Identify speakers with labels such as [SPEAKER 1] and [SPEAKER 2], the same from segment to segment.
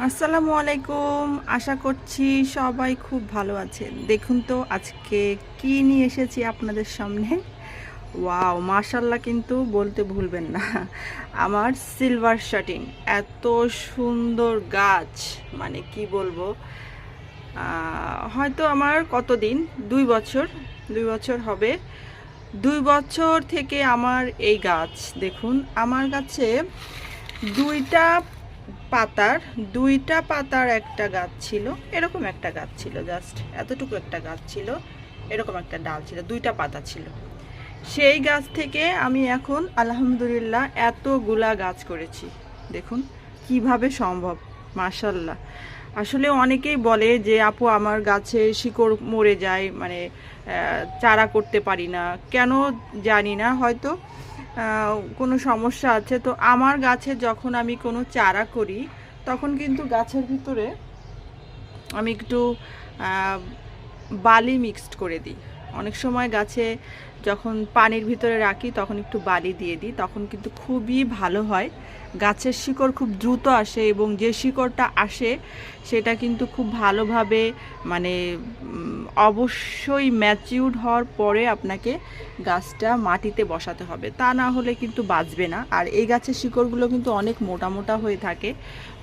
[SPEAKER 1] আসসালামু আলাইকুম। আশা করছি সবাই খুব ভালো আছেন। দেখুন তো আজকে কি নিয়ে এসেছি আপনাদের সামনে। ওয়াও মাশাল্লাহ কিন্তু বলতে ভুলবেন না। আমার সিলভার শাটিন, এত সুন্দর গাছ। মানে কি বলব? হয়তো আমার কতদিন? দুই বছর দুই বছর হবে। দুই বছর থেকে আমার এই গাছ, দেখুন, আমার গাছে দুইটা পাতার, দুইটা পাতার একটা গাছ ছিল, এরকম একটা গাছ ছিল জাস্ট এতটুকু একটা গাছ ছিল, এরকম একটা ডাল ছিল, দুইটা পাতা ছিল। সেই গাছ থেকে আমি এখন, আলহামদুলিল্লাহ, এতগুলা গাছ করেছি। দেখুন, কীভাবে সম্ভব মাশাল্লাহ আসলে অনেকেই বলে যে, আপু, আমার গাছে শিকড় মরে যায় মানে চারা করতে পারি না। কেন জানি না, হয়তো কোনো সমস্যা আছে, তো আমার গাছে যখন আমি কোনো চারা করি, তখন কিন্তু গাছের ভিতরে আমি একটু বালি মিক্সড করে দিই। অনেক সময় গাছে যখন পানির ভিতরে রাখি, তখন একটু বালি দিয়ে দিই, তখন কিন্তু খুবই ভালো হয়। গাছের শিকড় খুব দ্রুত আসে এবং যে শিকড়টা আসে, সেটা কিন্তু খুব ভালোভাবে মানে অবশ্যই ম্যাচিউর হওয়ার পরে আপনাকে গাছটা মাটিতে বসাতে হবে। তা না হলে কিন্তু বাঁচবে না। আর এই গাছের শিকড়গুলো কিন্তু অনেক মোটা মোটা হয়ে থাকে।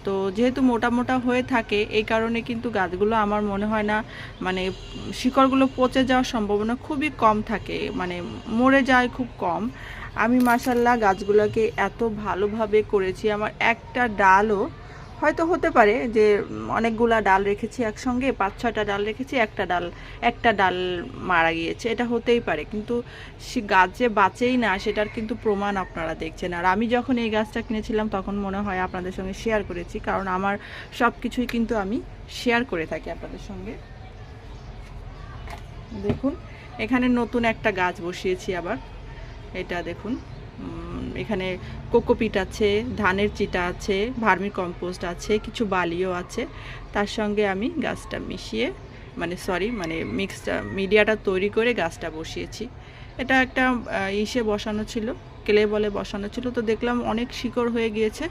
[SPEAKER 1] তো যেহেতু মোটা মোটা হয়ে থাকে, এই কারণে কিন্তু গাছগুলো আমার মনে হয় না মানে শিকড়গুলো পচে যাওয়ার সম্ভাবনা খুবই কম থাকে। মানে মরে যায় খুব কম। আমি মাসাল্লাহ গাছগুলোকে এত ভালোভাবে করেছি। আমার একটা ডালও, হয়তো হতে পারে যে অনেকগুলা ডাল রেখেছি একসঙ্গে পাঁচ ছটা ডাল রেখেছি, একটা ডাল একটা ডাল মারা গিয়েছে। এটা হতেই পারে, কিন্তু সে গাছ যে বাঁচেই না, সেটার কিন্তু প্রমাণ আপনারা দেখছেন। আর আমি যখন এই গাছটা কিনেছিলাম, তখন মনে হয় আপনাদের সঙ্গে শেয়ার করেছি, কারণ আমার সব কিছুই কিন্তু আমি শেয়ার করে থাকি আপনাদের সঙ্গে। দেখুন, এখানে নতুন একটা গাছ বসিয়েছি আবার। এটা দেখুন। এখানে কোকোপিট আছে, ধানের চিটা আছে, ভার্মি কম্পোস্ট আছে, কিছু বালিও আছে। তার সঙ্গে আমি গাছটা মিশিয়ে মানে সরি মানে মিক্সটা মিডিয়াটা তৈরি করে গাছটা বসিয়েছি। এটা একটা ইসে বসানো ছিল। ক্লে বলে বসানো ছিল, তো দেখলাম অনেক শিকড় হয়ে গিয়েছে,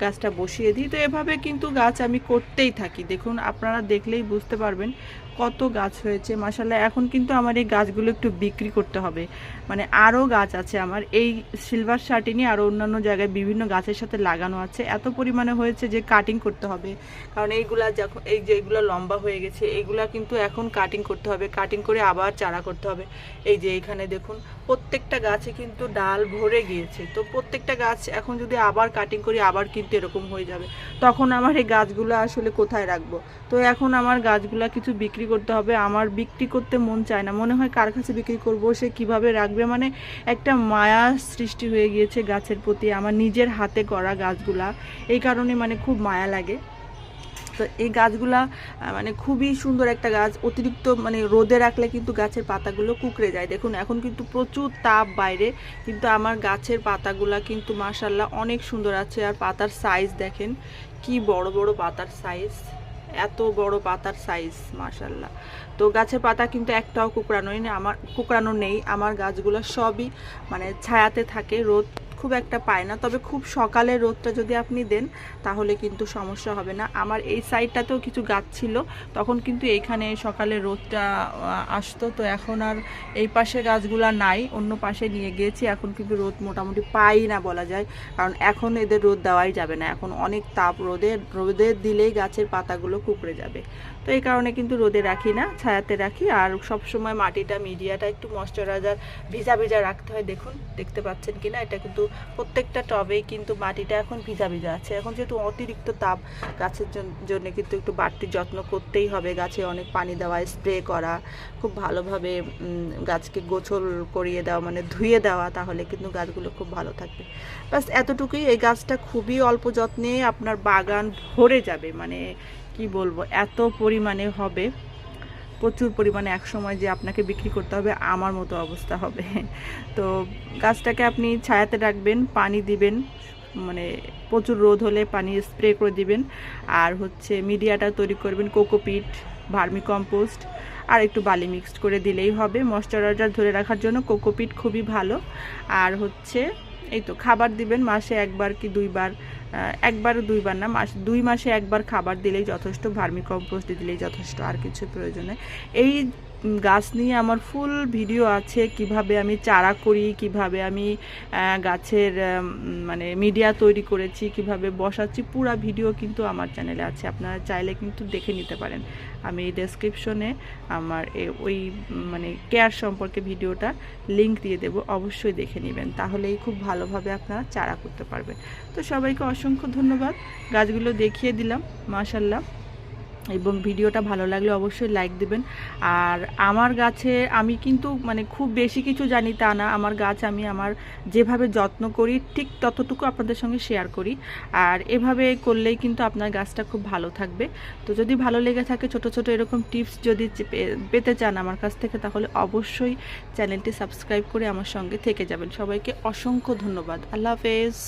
[SPEAKER 1] গাছটা বসিয়ে দিই। তো এভাবে কিন্তু গাছ আমি করতেই থাকি। দেখুন, আপনারা দেখলেই বুঝতে পারবেন কত গাছ হয়েছে। মাসাল্লাহ এখন কিন্তু আমার এই গাছগুলো একটু বিক্রি করতে হবে। মানে আরও গাছ আছে আমার। এই সিলভার শার্টিনি আরও অন্যান্য জায়গায় বিভিন্ন গাছের সাথে লাগানো আছে। এত পরিমাণে হয়েছে যে কাটিং করতে হবে। কারণ এইগুলা যখন, এই যে এগুলো লম্বা হয়ে গেছে এইগুলা কিন্তু এখন কাটিং করতে হবে। কাটিং করে আবার চারা করতে হবে। এই যে এইখানে দেখুন, প্রত্যেকটা গাছে কিন্তু ডাল ভরে গিয়েছে। তো প্রত্যেকটা গাছ এখন যদি আবার কাটিং করি, আবার কিন্তু এরকম হয়ে যাবে। তখন আমার এই গাছগুলো আসলে কোথায় রাখব? তো এখন আমার গাছগুলো কিছু বিক্রি করতে হবে। আমার বিক্রি করতে মন চায় না। মনে হয় কার কাছে বিক্রি করব, সে কীভাবে রাখবে? মানে একটা মায়া সৃষ্টি হয়ে গিয়েছে গাছের প্রতি। আমার নিজের হাতে করা গাছগুলা। এই কারণে মানে খুব মায়া লাগে। তো এই গাছগুলা মানে খুবই সুন্দর একটা গাছ। অতিরিক্ত মানে রোদে রাখলে কিন্তু গাছের পাতাগুলো কুকড়ে যায়। দেখুন, এখন কিন্তু প্রচুর তাপ বাইরে, কিন্তু আমার গাছের পাতাগুলা কিন্তু মাশাল্লাহ অনেক সুন্দর আছে। আর পাতার সাইজ দেখেন, কি বড় বড় পাতার সাইজ এত বড় পাতার সাইজ মাশাল্লাহ তো গাছের পাতা কিন্তু একটাও কুকড়ানোই নেই আমার, কুকড়ানো নেই। আমার গাছগুলো সবই মানে ছায়াতে থাকে রোদ খুব একটা পায় না। তবে খুব সকালে রোদটা যদি আপনি দেন, তাহলে কিন্তু সমস্যা হবে না। আমার এই সাইডটাতেও কিছু গাছ ছিল, তখন কিন্তু এইখানে সকালে রোদটা আসতো। তো এখন আর এই পাশে গাছগুলা নাই, অন্য পাশে নিয়ে গিয়েছি। এখন কিন্তু রোদ মোটামুটি পাই না বলা যায়। কারণ এখন এদের রোদ দেওয়াই যাবে না। এখন অনেক তাপ রোদে রোদে দিলেই গাছের পাতাগুলো কুকড়ে যাবে। তো এই কারণে কিন্তু রোদে রাখি না, ছায়াতে রাখি। আর সব সময় মাটিটা, মিডিয়াটা একটু ময়শ্চারাইজার, ভিজা ভিজা রাখতে হয়। দেখুন, দেখতে পাচ্ছেন কিনা? এটা কিন্তু প্রত্যেকটা টবেই কিন্তু মাটিটা এখন ভিজা ভিজা আছে। এখন যেহেতু অতিরিক্ত তাপ, গাছের জন্য কিন্তু একটু বাড়তি যত্ন করতেই হবে। গাছে অনেক পানি দেওয়া, স্প্রে করা, খুব ভালোভাবে গাছকে গোছল করিয়ে দেওয়া মানে ধুয়ে দেওয়া, তাহলে কিন্তু গাছগুলো খুব ভালো থাকবে। বাস এতটুকুই। এই গাছটা খুবই অল্প যত্নে আপনার বাগান ভরে যাবে। মানে কি বলব? এত পরিমাণে হবে। প্রচুর পরিমাণে এক সময় যে আপনাকে বিক্রি করতে হবে, আমার মতো অবস্থা হবে। তো গাছটাকে আপনি ছায়াতে রাখবেন, পানি দিবেন মানে প্রচুর রোদ হলে পানি স্প্রে করে দিবেন। আর হচ্ছে মিডিয়াটা তৈরি করবেন, কোকোপিট, ভার্মি কম্পোস্ট, আর একটু বালি মিক্সড করে দিলেই হবে। ময়শ্চারাইজার ধরে রাখার জন্য কোকোপিট খুবই ভালো। আর হচ্ছে এই তো খাবার দিবেন, মাসে একবার কি দুইবার একবার দুইবার না, মাস দুই মাসে একবার খাবার দিলেই যথেষ্ট, ভার্মি কম্পোস্ট দিলেই যথেষ্ট, আর কিছু প্রয়োজন। এই গাছ নিয়ে আমার ফুল ভিডিও আছে, কীভাবে আমি চারা করি, কীভাবে আমি গাছের মানে মিডিয়া তৈরি করেছি, কীভাবে বসাচ্ছি, পুরা ভিডিও কিন্তু আমার চ্যানেলে আছে, আপনারা চাইলে কিন্তু দেখে নিতে পারেন। আমি ডেসক্রিপশনে আমার ওই মানে কেয়ার সম্পর্কে ভিডিওটা লিংক দিয়ে দেবো, অবশ্যই দেখে নেবেন, তাহলেই খুব ভালোভাবে আপনারা চারা করতে পারবেন। তো সবাইকে অসংখ্য ধন্যবাদ। গাছগুলো দেখিয়ে দিলাম মাশাল্লাহ এবং ভিডিওটা ভালো লাগলে অবশ্যই লাইক দেবেন। আর আমার গাছে আমি কিন্তু মানে খুব বেশি কিছু জানি তা না। আমার গাছ আমি আমার যেভাবে যত্ন করি, ঠিক ততটুকু আপনাদের সঙ্গে শেয়ার করি। আর এভাবে করলেই কিন্তু আপনার গাছটা খুব ভালো থাকবে। তো যদি ভালো লেগে থাকে, ছোট ছোট এরকম টিপস যদি পেতে চান আমার কাছ থেকে, তাহলে অবশ্যই চ্যানেলটি সাবস্ক্রাইব করে আমার সঙ্গে থেকে যাবেন। সবাইকে অসংখ্য ধন্যবাদ। আল্লাহ হাফেজ।